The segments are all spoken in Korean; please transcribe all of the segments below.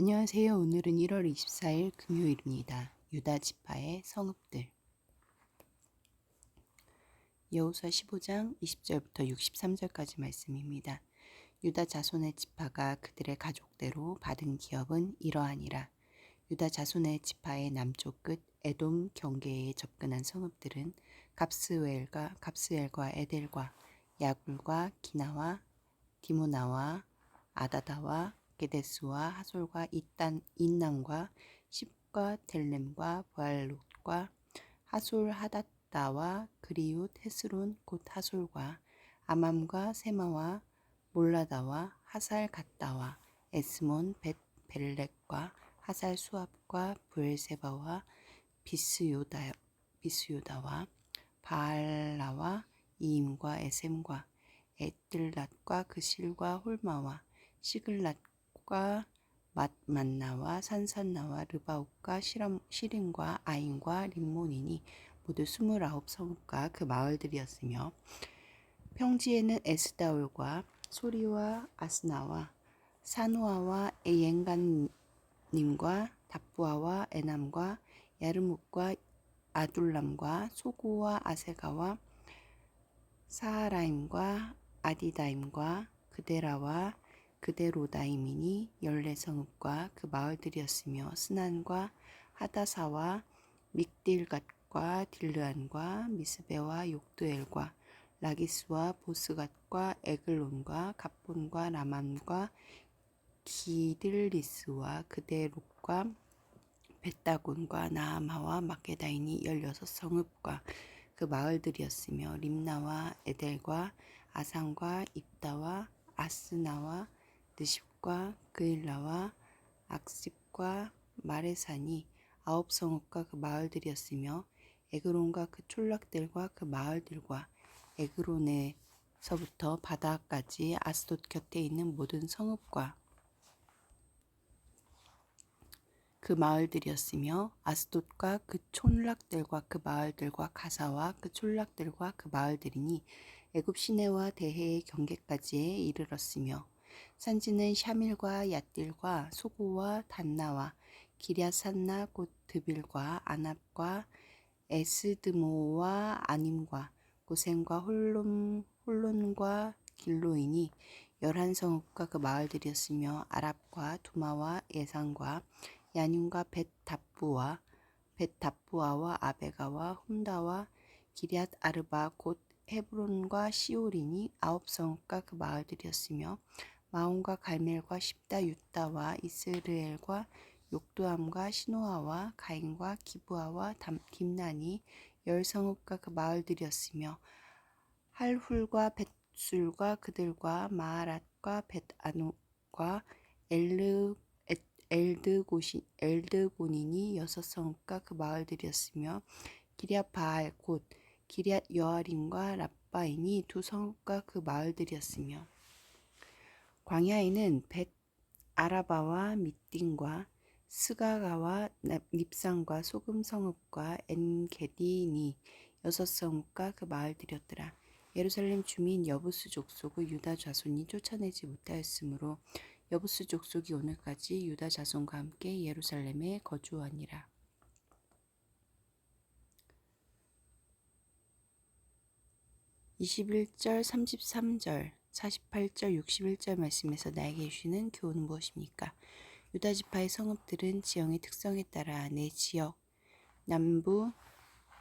안녕하세요. 오늘은 1월 24일 금요일입니다. 유다 지파의 성읍들. 여호수아 15장 20절부터 63절까지 말씀입니다. 유다 자손의 지파가 그들의 가족대로 받은 기업은 이러하니라. 유다 자손의 지파의 남쪽 끝 에돔 경계에 접근한 성읍들은 갑스웰과 갑스엘과 에델과 야굴과 기나와 디모나와 아다다와 게데스와 하솔과 이딴 인난과 십과 델렘과 부알롯과 하솔 하닷다와 그리웃 헤스론 곧 하솔과 아맘과 세마와 몰라다와 하살 갔다와 에스몬 벳 벨렉과 하살 수압과 부엘세바와 비스요다 비스요다와 바알라와 이임과 에셈과 에뜰랏과 그 실과 홀마와 시글랏과 맛만나와 산산나와 르바옥과 시림과 아인과 림몬이니 모두 스물아홉 성읍과 그 마을들이었으며 평지에는 에스다올과 소리와 아스나와 사노아와 에옌간님과 답부아와 에남과 야르묵과 아둘람과 소고와 아세가와 사하라임과 아디다임과 그데라와 그데로다임이니 열네 성읍과 그 마을들이었으며 스난과 하다사와 믹딜갓과 딜르안과 미스베와 욕드엘과 라기스와 보스갓과 에글론과 갑본과 라만과 기들리스와 그데롯과 벳다곤과 나아마와 마게다인이 열여섯 성읍과 그 마을들이었으며 림나와 에델과 아상과 입다와 아스나와 느십과 그일라와 악십과 마레산이 아홉 성읍과 그 마을들이었으며 에그론과 그 촌락들과 그 마을들과 에그론에서부터 바다까지 아스돗 곁에 있는 모든 성읍과 그 마을들이었으며 아스돗과 그 촌락들과 그 마을들과 가사와 그 촌락들과 그 마을들이니 애굽 시내와 대해의 경계까지에 이르렀으며 산지는 샤밀과 얏딜과 소고와 단나와 기랴산나 곧 드빌과 아납과 에스드모와 아님과 고센과 홀론, 홀론과 길로이니 열한 성읍과 그 마을들이었으며 아랍과 두마와 예상과 야님과 벳답부와 벳답부아와 아베가와 훔다와 기리앗 아르바 곧 헤브론과 시오리니 아홉 성읍과 그 마을들이었으며 마온과 갈멜과 십다 유다와 이스르엘과 욕두암과 시노아와 가인과 기부아와 딥나니 열 성읍과 그 마을들이었으며 할훌과 벳술과 그들과 마하랏과 벳아누과 엘르 엘드고시, 엘드고닌이 여섯 성읍과 그 마을들이었으며 기리앗 바알 곧 기리앗 여아림과 랍바인이 두 성읍과 그 마을들이었으며 광야에는 벳 아라바와 미띵과 스가가와 닙상과 소금 성읍과 엔게디니 여섯 성읍과 그 마을들이었더라. 예루살렘 주민 여부스 족속의 유다 자손이 쫓아내지 못하였으므로 여부스 족속이 오늘까지 유다 자손과 함께 예루살렘에 거주하니라. (21절) (33절) (48절) (61절) 말씀에서 나에게 주시는 교훈은 무엇입니까? 유다 지파의 성읍들은 지형의 특성에 따라 내 지역 남부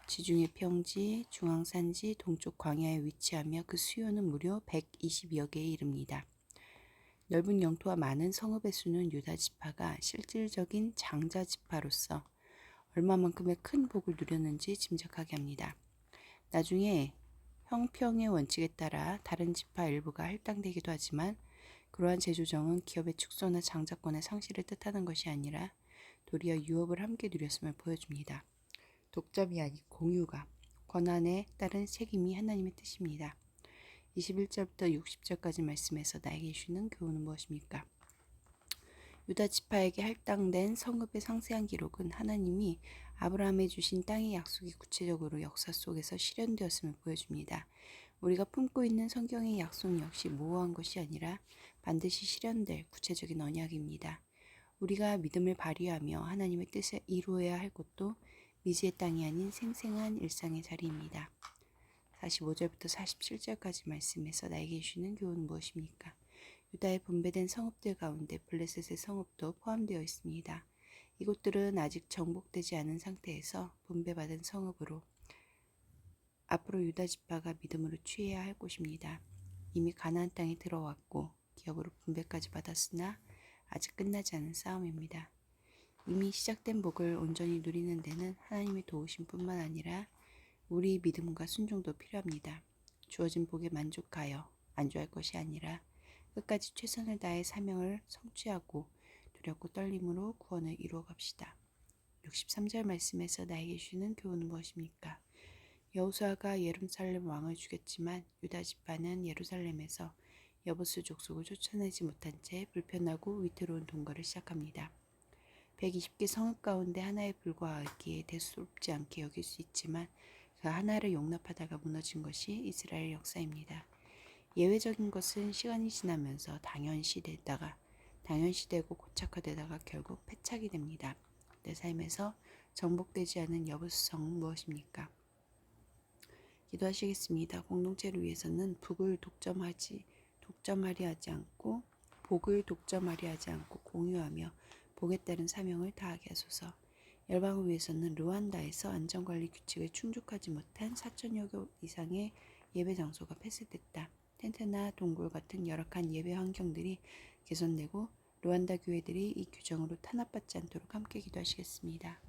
지중해 평지, 중앙산지, 동쪽 광야에 위치하며 그 수요는 무려 120여 개에 이릅니다. 넓은 영토와 많은 성읍의 수는 유다 지파가 실질적인 장자 지파로서 얼마만큼의 큰 복을 누렸는지 짐작하게 합니다. 나중에 형평의 원칙에 따라 다른 지파 일부가 할당되기도 하지만 그러한 제조정은 기업의 축소나 장자권의 상실을 뜻하는 것이 아니라 도리어 유업을 함께 누렸음을 보여줍니다. 독점이 아닌 공유가 권한에 따른 책임이 하나님의 뜻입니다. 21절부터 60절까지 말씀에서 나에게 주는 교훈은 무엇입니까? 유다 지파에게 할당된 성읍의 상세한 기록은 하나님이 아브라함에 주신 땅의 약속이 구체적으로 역사 속에서 실현되었음을 보여줍니다. 우리가 품고 있는 성경의 약속 역시 모호한 것이 아니라 반드시 실현될 구체적인 언약입니다. 우리가 믿음을 발휘하며 하나님의 뜻을 이루어야 할 곳도 미지의 땅이 아닌 생생한 일상의 자리입니다. 45절부터 47절까지 말씀에서 나에게 주시는 교훈은 무엇입니까? 유다의 분배된 성읍들 가운데 블레셋의 성읍도 포함되어 있습니다. 이곳들은 아직 정복되지 않은 상태에서 분배받은 성읍으로 앞으로 유다 지파가 믿음으로 취해야 할 곳입니다. 이미 가나안 땅에 들어왔고 기업으로 분배까지 받았으나 아직 끝나지 않은 싸움입니다. 이미 시작된 복을 온전히 누리는 데는 하나님의 도우심뿐만 아니라 우리 믿음과 순종도 필요합니다. 주어진 복에 만족하여 안주할 것이 아니라 끝까지 최선을 다해 사명을 성취하고 두렵고 떨림으로 구원을 이루어 갑시다. 63절 말씀에서 나에게 주는 교훈은 무엇입니까? 여호수아가 예루살렘 왕을 죽였지만 유다 지파는 예루살렘에서 여보스 족속을 쫓아내지 못한 채 불편하고 위태로운 동거를 시작합니다. 120개 성읍 가운데 하나에 불과하기에 대수롭지 않게 여길 수 있지만 그 하나를 용납하다가 무너진 것이 이스라엘 역사입니다. 예외적인 것은 시간이 지나면서 당연시 되다가 당연시되고 고착화되다가 결국 패착이 됩니다. 내 삶에서 정복되지 않은 여부성은 무엇입니까? 기도하시겠습니다. 공동체를 위해서는 북을 독점하지 독점하려 하지 않고 복을 독점하려 하지 않고 공유하며 복에 따른 사명을 다하게 하소서. 열방을 위해서는 르완다에서 안전관리 규칙을 충족하지 못한 4천여 개 이상의 예배 장소가 폐쇄됐다. 텐트나 동굴 같은 열악한 예배 환경들이 개선되고 르완다 교회들이 이 규정으로 탄압받지 않도록 함께 기도하시겠습니다.